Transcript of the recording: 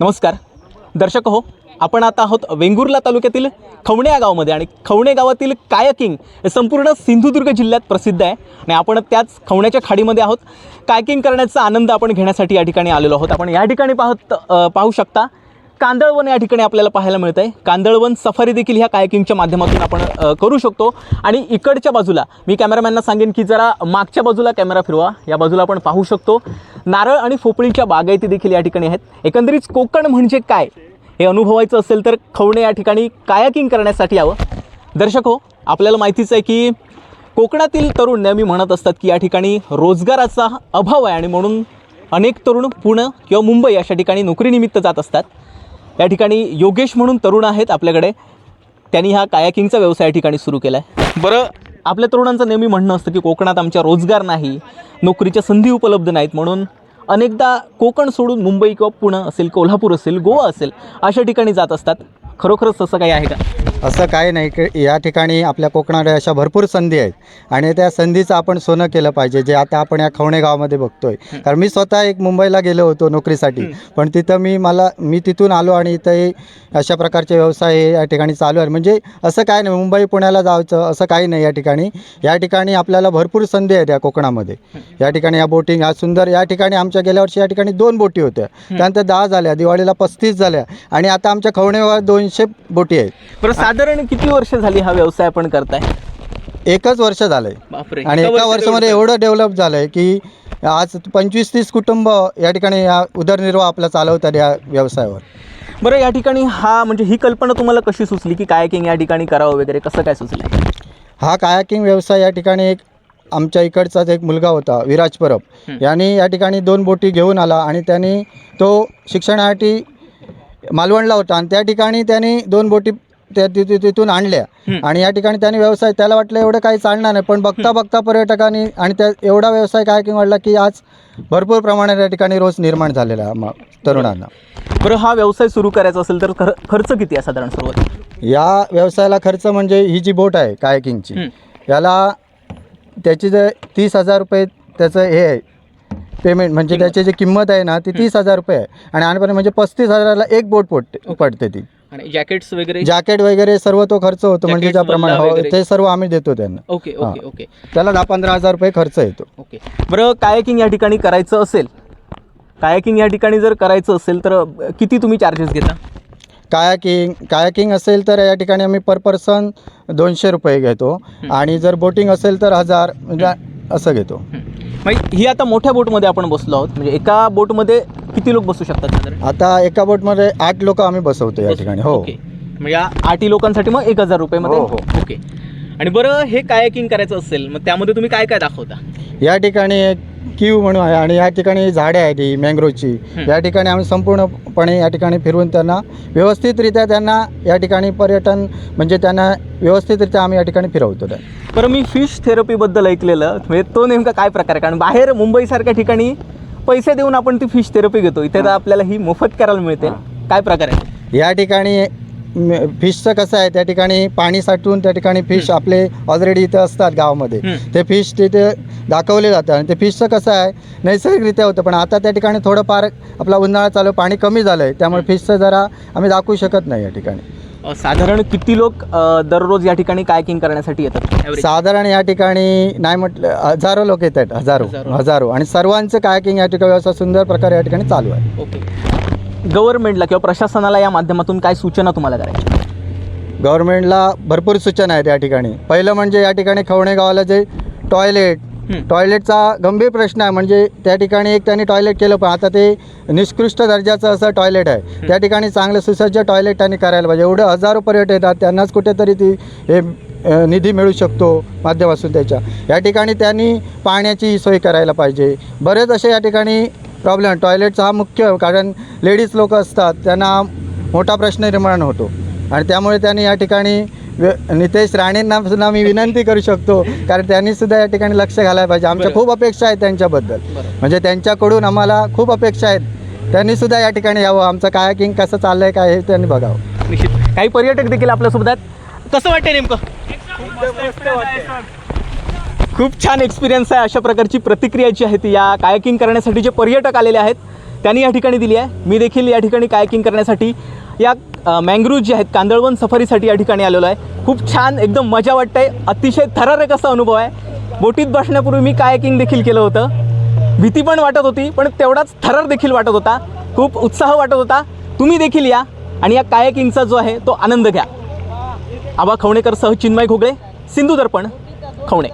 नमस्कार. दर्शक हो आपण आता आहोत वेंगुर्ला तालुक्यातील खवणे या गावामध्ये आणि खवणे गावातील कायकिंग हे संपूर्ण सिंधुदुर्ग जिल्ह्यात प्रसिद्ध आहे आणि आपण त्याच खवण्याच्या खाडीमध्ये आहोत. कायकिंग करण्याचा आनंद आपण घेण्यासाठी या ठिकाणी आलेलो आहोत. आपण या ठिकाणी पाहत पाहू शकता कांदळवन या ठिकाणी आपल्याला पाहायला मिळत आहे कांदळवन सफारी देखील ह्या कायकिंगच्या माध्यमातून आपण करू शकतो. आणि इकडच्या बाजूला मी कॅमेरामॅनना सांगेन की जरा मागच्या बाजूला कॅमेरा फिरवा. या बाजूला आपण पाहू शकतो. नारळ आणि फोपळीच्या बागायती देखील या ठिकाणी आहेत. एकंदरीत कोकण म्हणजे काय? हे अनुभवायचं असेल तर खवणे या ठिकाणी कायाकिंग करण्यासाठी यावं. दर्शक हो आपल्याला माहितीच आहे की कोकणातील तरुण नेहमी म्हणत असतात की या ठिकाणी रोजगाराचा अभाव आहे आणि म्हणून अनेक तरुण पुणे किंवा मुंबई अशा ठिकाणी नोकरीनिमित्त जात असतात. या ठिकाणी योगेश म्हणून तरुण आहेत आपल्याकडे. त्यांनी हा कायाकिंगचा व्यवसाय या ठिकाणी सुरू केला आहे बरं आपल्या तरुणांचं नेहमी म्हणणं असतं की कोकणात आमच्या रोजगार नाही नोकरीच्या संधी उपलब्ध नाहीत म्हणून अनेकदा कोकण सोडून मुंबई किंवा पुणे असेल कोल्हापूर असेल गोवा असेल अशा ठिकाणी जात असतात. खरोखरच तसं काही आहे का? असं काही नाही की या ठिकाणी आपल्या कोकणात अशा भरपूर संधी आहेत. आणि त्या संधीचं आपण सोनं केलं पाहिजे जे आता आपण या खवणे गावामध्ये बघतोय. कारण मी स्वतः एक मुंबईला गेलो होतो नोकरीसाठी. पण तिथं मी मला मी तिथून आलो आणि इथं अशा प्रकारचे व्यवसाय हे या ठिकाणी चालू आहे म्हणजे असं काय नाही मुंबई पुण्याला जायचं असं काही नाही या ठिकाणी. या ठिकाणी आपल्याला भरपूर संधी आहेत या कोकणामध्ये. या ठिकाणी या बोटिंग हा सुंदर या ठिकाणी आमच्या गेल्या वर्षी या ठिकाणी दोन बोटी होत्या. त्यानंतर दहा झाल्या दिवाळीला पस्तीस झाल्या. आणि आता आमच्या खवणेवर दोनशे बोटी आहेत. साधारण किती वर्ष झाली हा व्यवसाय आपण करताय? एकच वर्ष झालंय. बापरे आणि एका वर्षामध्ये एवढं डेव्हलप झालंय की आज पंचवीस तीस कुटुंब या ठिकाणी या उदरनिर्वाह आपला चालवतात या व्यवसायावर. बरं या ठिकाणी हा म्हणजे ही कल्पना तुम्हाला कशी सुचली की कायकिंग या ठिकाणी करावं वगैरे? कसं काय सुचलं हा कायाकिंग व्यवसाय या ठिकाणी एक आमच्या इकडचाच एक मुलगा होता विराज परब. यांनी या ठिकाणी दोन बोटी घेऊन आला आणि त्यांनी तो शिक्षणासाठी मालवणला होता आणि त्या ठिकाणी त्यांनी दोन बोटी त्या तिथु- तिथून आणल्या. आणि या ठिकाणी त्यांनी व्यवसाय त्याला वाटलं एवढं काही चालणार नाही पण बघता बघता पर्यटकांनी आणि त्या एवढा व्यवसाय कायाकिंग वाढला की आज भरपूर प्रमाणात या ठिकाणी रोज निर्माण झालेला तरुणांना. बरं हा व्यवसाय सुरू करायचा असेल तर खर खर्च किती आहे साधारण सुरुवात? या व्यवसायाला खर्च म्हणजे ही जी बोट आहे कायकिंगची. याला त्याची जे तीस हजार रुपये त्याचं हे आहे पेमेंट म्हणजे त्याची जी किंमत आहे ना ती तीस हजार रुपये आहे. आणि आणपर्यंत म्हणजे पस्तीस हजाराला एक बोट पडते पडते ती. आणि जॅकेट्स वगैरे? जॅकेट वगैरे सर्व तो खर्च होतो म्हणजे ज्याप्रमाणे मल्ला हो. ते सर्व आम्ही देतो त्यांना. Okay okay okay. त्याला दहा पंधरा हजार रुपये खर्च येतो. ओके. बरं कायाकिंग या ठिकाणी करायचं असेल. कायाकिंग या ठिकाणी जर करायचं असेल तर किती तुम्ही चार्जेस घेता? कायाकिंग कायाकिंग असेल तर या ठिकाणी आम्ही पर पर्सन दोनशे रुपये घेतो. आणि जर बोटिंग असेल तर हजार म्हणजे असं घेतो. म्हणजे ही आता मोठ्या बोटमध्ये आपण बसलो आहोत. म्हणजे एका बोटमध्ये किती लोक बसू शकतात साधारण? आता एका बोटमध्ये आठ लोक आम्ही बसवतो या ठिकाणी हो. ओके. म्हणजे या आठी लोकांसाठी मग एक हजार रुपयेमध्ये हो, हो. ओके. आणि बरं हे कायाकिंग करायचं असेल मग त्यामध्ये तुम्ही काय काय दाखवता? या ठिकाणी एक क्यू म्हणून आहे आणि या ठिकाणी झाडे आहेत ही मँग्रोवची या ठिकाणी आम्ही संपूर्णपणे या ठिकाणी फिरवून त्यांना व्यवस्थितरित्या त्यांना या ठिकाणी पर्यटन म्हणजे त्यांना व्यवस्थितरित्या आम्ही या ठिकाणी फिरवतो त्या. बरं मी फिश थेरपीबद्दल ऐकलेलं. म्हणजे तो नेमका काय प्रकार आहे? कारण बाहेर मुंबईसारख्या ठिकाणी पैसे देऊन आपण ती फिश थेरपी घेतो. इथे तर आपल्याला ही मोफत करायला मिळते. काय प्रकार आहे? या ठिकाणी फिशचं कसं आहे त्या ठिकाणी पाणी साठवून त्या ठिकाणी फिश आपले ऑलरेडी इथं असतात गावामध्ये. ते फिश तिथे दाखवले जातात आणि ते फिशचं कसं आहे नैसर्गिकरित्या होतं पण आता त्या ठिकाणी थोडंफार आपला उन्हाळा चालू पाणी कमी झालं आहे त्यामुळे फिशचं जरा आम्ही दाखवू शकत नाही या ठिकाणी. साधारण किती लोक दररोज या ठिकाणी कायकिंग करण्यासाठी येतात? साधारण या ठिकाणी नाही म्हटलं हजारो लोक येत आहेत हजारो हजारो. हजारो. आणि सर्वांचं कायकिंग या ठिकाणी व्यवसाय सुंदर प्रकारे या ठिकाणी चालू आहे. ओके. गव्हर्नमेंटला किंवा प्रशासनाला या माध्यमातून काय सूचना तुम्हाला करायच्या गव्हर्नमेंटला भरपूर सूचना आहेत या ठिकाणी. पहिलं म्हणजे या ठिकाणी खवणे गावाला जे टॉयलेट. टॉयलेटचा गंभीर प्रश्न आहे. म्हणजे त्या ठिकाणी एक त्यांनी टॉयलेट केलं पण आता ते निष्कृष्ट दर्जाचं असं टॉयलेट आहे. त्या ठिकाणी चांगलं सुसज्ज टॉयलेट त्यांनी करायला पाहिजे. एवढे हजारो पर्यटक येतात त्यांनाच कुठेतरी ती हे निधी मिळू शकतो माध्यमातून त्याच्या. या ठिकाणी त्यांनी पाण्याची सोय करायला पाहिजे. बरेच असे या ठिकाणी प्रॉब्लेम टॉयलेटचा हा मुख्य कारण लेडीज लोक असतात त्यांना मोठा प्रश्न निर्माण होतो. आणि त्यामुळे त्यांनी या ठिकाणी नितेश राणेंना सुद्धा मी विनंती करू शकतो कारण त्यांनी सुद्धा या ठिकाणी लक्ष घालायला पाहिजे. आमच्या. खूप अपेक्षा आहेत त्यांच्याबद्दल. म्हणजे त्यांच्याकडून आम्हाला खूप अपेक्षा आहेत. त्यांनी सुद्धा या ठिकाणी यावं. आमचं कायाकिंग कसं चाललंय काय हे त्यांनी बघावं. निश्चित. काही पर्यटक देखील आपल्यासोबत आहेत. कसं वाटतंय नेमकं? खूप छान एक्सपिरियन्स आहे अशा प्रकारची प्रतिक्रिया जी आहे ती या कायाकिंग करण्यासाठी जे पर्यटक आलेले आहेत त्यांनी या ठिकाणी दिली आहे. मी देखील या ठिकाणी कायकिंग करण्यासाठी या मँग्रूव्ह जे आहेत कांदळवन सफारीसाठी या ठिकाणी आलेलो आहे. खूप छान एकदम मजा वाटते अतिशय थरारक असा अनुभव आहे. बोटीत बसण्यापूर्वी मी कायकिंग देखील केलं होतं. भीती पण वाटत होती पण तेवढाच थरार देखील वाटत होता. खूप उत्साह वाटत होता. तुम्ही देखील या आणि या कायकिंगचा जो आहे तो आनंद घ्या. आबा खवणेकर सह चिन्मय घोगळे सिंधू दर्पण खवणे.